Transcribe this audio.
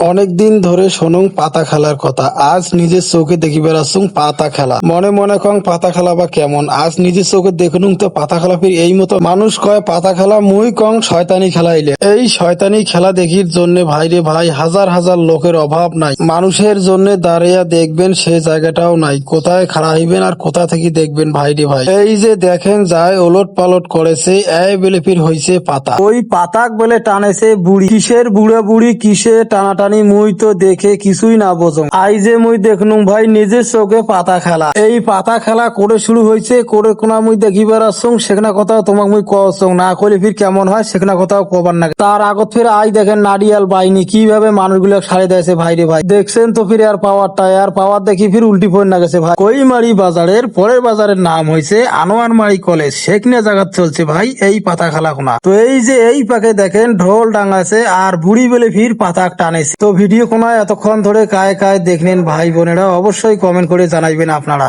অনেক দিন ধরে শোনুং পাতা খেলার কথা। আজ নিজের চোখে দেখি বেড়াচ্ছুং পাতা খেলা। মনে মনে কং, পাতা খেলা বা কেমন? আজ নিজের চোখে দেখনুং তো পাতা খেলা ফির এই মতো। মানুষ কয়, পাতা খেলা, মুই কং, শয়তানি খেলাইলে। এই শয়তানি খেলা দেখির জন্য ভাইরে ভাই, হাজার হাজার লোকের অভাব নাই। মানুষের জন্য দাঁড়িয়ে দেখবেন সে জায়গাটাও নাই। কোথায় খাড়া হইবেন আর কোথা থেকে দেখবেন ভাইরে ভাই? এই যে দেখেন যায় ওলট পালট করেছে, এই বেলে ফির হইছে পাতা। ওই পাতাক বলে টানেছে বুড়ি। কিসের বুড়া বুড়ি কিসে টানাটানি মুই তো দেখে কিছুই না বোঝং। আই যে মুই দেখনুম ভাই, নিজের চোখে পাতা খেলা। এই পাতা খেলা করে শুরু হয়েছে, করে কোনা মুই দেখি বেড়াচ্ছং সেখানে কথাও তোমাক মুই কছং না করলে ফির কেমন হয়, সেখানে কথাও কবার না। তার আগত ফির আই দেখেন নারিয়াল বাইনি কীভাবে মানুষগুলো সারে দিয়েছে ভাইরে ভাই। দেখছেন তো ফির আর পাওয়ারটা আর পাওয়ার দেখি ফির উল্টি ফোন না গেছে ভাই। কইমারি বাজারের, পরের বাজারের নাম হয়েছে আনোয়ারমারি কলেজ। সেখানে জায়গা চলছে ভাই এই পাতা খেলা কোনা। তো এই যে এই পাকে দেখেন ঢোল ডাঙাছে আর বুড়ি বেলে ফির পাতা টানেছে। তো ভিডিও কোনায় এতক্ষণ ধরে কায় কায় দেখলেন ভাই বোনেরা, অবশ্যই কমেন্ট করে জানাইবেন আপনারা।